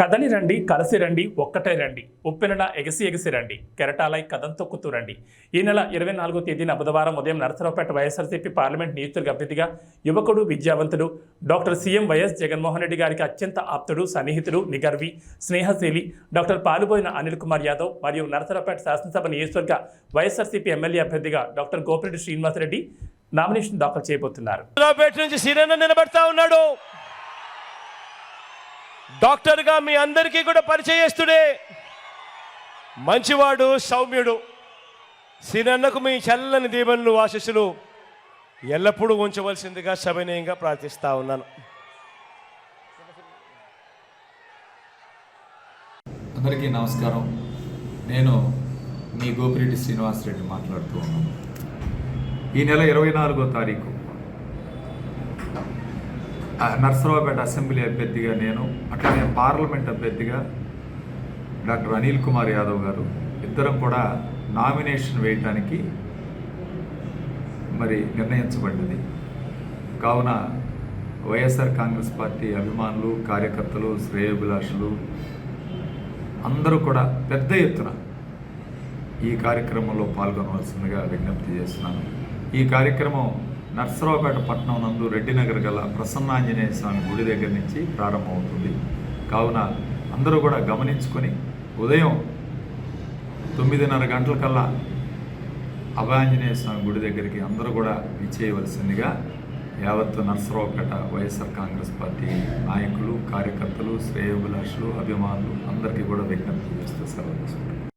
కదలి రండి కలిసి రండి ఒక్కటే రండి. ఉప్పెనల ఎగసి ఎగసి రండి. కెరటాలై కథం తొక్కుతూ రండి. ఈ నెల ఇరవై నాలుగో తేదీన బుధవారం ఉదయం నరసరావుపేట వైఎస్ఆర్సీపీ పార్లమెంట్ నియోజకవర్గ అభ్యర్థిగా యువకుడు విద్యావంతుడు doctor CM YS Jaganmohan Reddy గారికి అత్యంత ఆప్తుడు సన్నిహితుడు నిగర్వి స్నేహశీలి డాక్టర్ పాలుబోయిన అనిల్ కుమార్ యాదవ్ మరియు నరసరావుపేట శాసనసభ నియోజకవర్గ వైఎస్ఆర్సీపీ ఎమ్మెల్యే అభ్యర్థిగా డాక్టర్ గోపిరెడ్డి శ్రీనివాసరెడ్డి నామినేషన్ దాఖలు చేయబోతున్నారు. నిలబడతా నిలబెడతా ఉన్నాడు. డాక్టర్గా మీ అందరికీ కూడా పరిచయస్తుడే. మంచివాడు సౌమ్యుడు. శ్రీనన్నకు మీ చల్లని దీవెనలు ఆశీస్సులు ఎల్లప్పుడూ ఉంచవలసిందిగా సవినయంగా ప్రార్థిస్తా ఉన్నాను. అందరికీ నమస్కారం. నేను మీ గోపిరెడ్డి శ్రీనివాసరెడ్డి మాట్లాడుతూ ఉన్నాను. ఈ నెల ఇరవై నాలుగో తారీఖు. నర్సరావుపేట అసెంబ్లీ అభ్యర్థిగా నేను అట్లనే పార్లమెంట్ అభ్యర్థిగా డాక్టర్ అనిల్ కుమార్ యాదవ్ గారు. ఇద్దరం కూడా నామినేషన్ వేయటానికి మరి నిర్ణయించబడింది. కావున వైఎస్ఆర్ కాంగ్రెస్ పార్టీ అభిమానులు కార్యకర్తలు శ్రేయోభిలాషులు అందరూ కూడా పెద్ద ఎత్తున ఈ కార్యక్రమంలో పాల్గొనవలసిందిగా విజ్ఞప్తి చేస్తున్నాను. ఈ కార్యక్రమం నర్సరావుపేట పట్టణం నందు రెడ్డినగర్ గల ప్రసన్నాంజనేయ స్వామి గుడి దగ్గర నుంచి ప్రారంభమవుతుంది. కావున అందరూ కూడా గమనించుకొని ఉదయం తొమ్మిదిన్నర గంటలకల్లా అభయాంజనేయ స్వామి గుడి దగ్గరికి అందరూ కూడా విచ్చేయవలసిందిగా యావత్ నర్సరావుపేట వైఎస్ఆర్ కాంగ్రెస్ పార్టీ నాయకులు కార్యకర్తలు శ్రేయోభిలాషులు అభిమానులు అందరికీ కూడా విజ్ఞప్తి చేస్తూ సెలవు